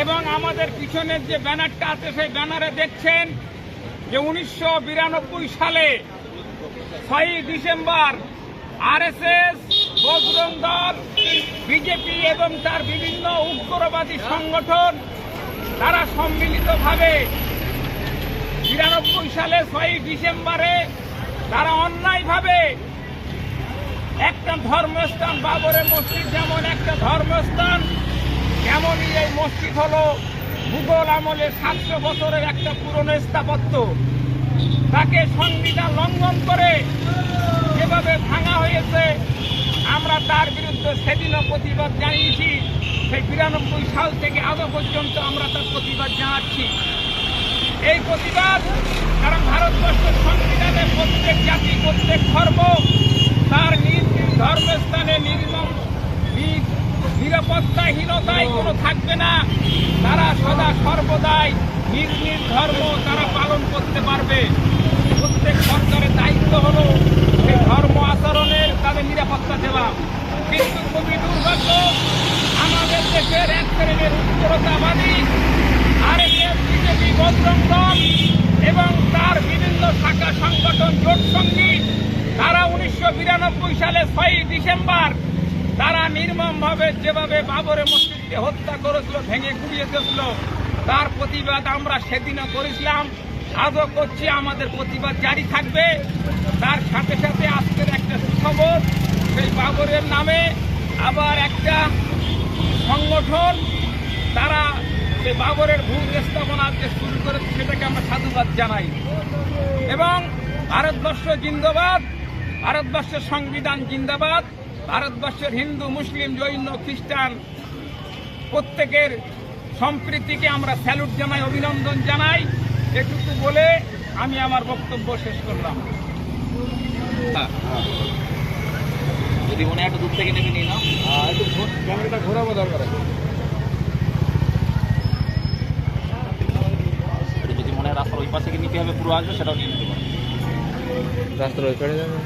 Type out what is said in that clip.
এবং আমাদের পিছনের যে ব্যানারটা আছে, সেই ব্যানারে দেখছেন যে উনিশশো বিরানব্বই সালে ছয়ই ডিসেম্বর আরএসএস বজরং দল বিজেপি এবং তার বিভিন্ন উগ্রবাদী সংগঠন, তারা সম্মিলিতভাবে বিরানব্বই সালে ছয়ই ডিসেম্বরে তারা অন্যায়ভাবে একটা ধর্মস্থান বাবরের মসজিদ যেমন একটা ধর্মস্থান তেমনই এই মসজিদ হলো মুঘল আমলে সাতশো বছরের একটা পুরনো স্থাপত্য। তাকে সংবিধান লঙ্ঘন করে যেভাবে ভাঙা হয়েছে, আমরা তার বিরুদ্ধে সেদিনও প্রতিবাদ জানিয়েছি। সেই বিরানব্বই সাল থেকে আজও পর্যন্ত আমরা তার প্রতিবাদ জানাচ্ছি। এই প্রতিবাদ কারণ ভারতবর্ষের সংবিধানে প্রত্যেক জাতি, প্রত্যেক ধর্ম তার নিজ নিজ ধর্মস্থানে নির্মম নিজ নিরাপত্তাহীনতায় কোনো থাকবে না। তারা সদা সর্বদাই নিজ নিজ ধর্ম তারা পালন করতে পারবে। প্রত্যেক সরকারের দায়িত্ব হলো সেই ধর্ম আচরণের তাদের নিরাপত্তা দেওয়া। কিন্তু খুবই দুর্ভাগ্য, আমাদের দেশের এক শ্রেণির উত্তরতাবাদী আরএসএস, বিজেপি, বজরং এবং তার বিভিন্ন শাখা সংগঠন জোট সঙ্গী, তারা উনিশশো বিরানব্বই সালে ছয়ই ডিসেম্বর তারা নির্মমভাবে যেভাবে বাবরের মসজিদকে হত্যা করেছিল, ভেঙে গুড়িয়ে দিয়েছিল, তার প্রতিবাদ আমরা সেদিনও করেছিলাম। আজও করছি, আমাদের প্রতিবাদ জারি থাকবে। তার সাথে সাথে আজকের একটা সুখবর, সেই বাবরের নামে আবার একটা সংগঠন, তারা যে বাবরের ভূ স্থাপনা যে শুরু করেছে, সেটাকে আমরা সাধুবাদ জানাই। এবং ভারতবর্ষ জিন্দাবাদ ভারতবর্ষের সংবিধান জিন্দাবাদ। ভারতবর্ষের হিন্দু মুসলিম জৈন খ্রিস্টান প্রত্যেকের সম্প্রীতিকে আমরা স্যালুট জানাই অভিনন্দন জানাই। এটুকু বলে আমি আমার বক্তব্য শেষ করলাম। যদি মনে হয় একটু দূর থেকে নেমে নিয়ে নাও। একটু ক্যামেরাটা ঘোরাবো দরকার আছে। একটু যদি মনে হয় রাস্তার ওই পাশে নিতে হবে পুরো আসবে সেটাও নিয়ে নিতে পারো। রাস্তার ওই পারে যাবে।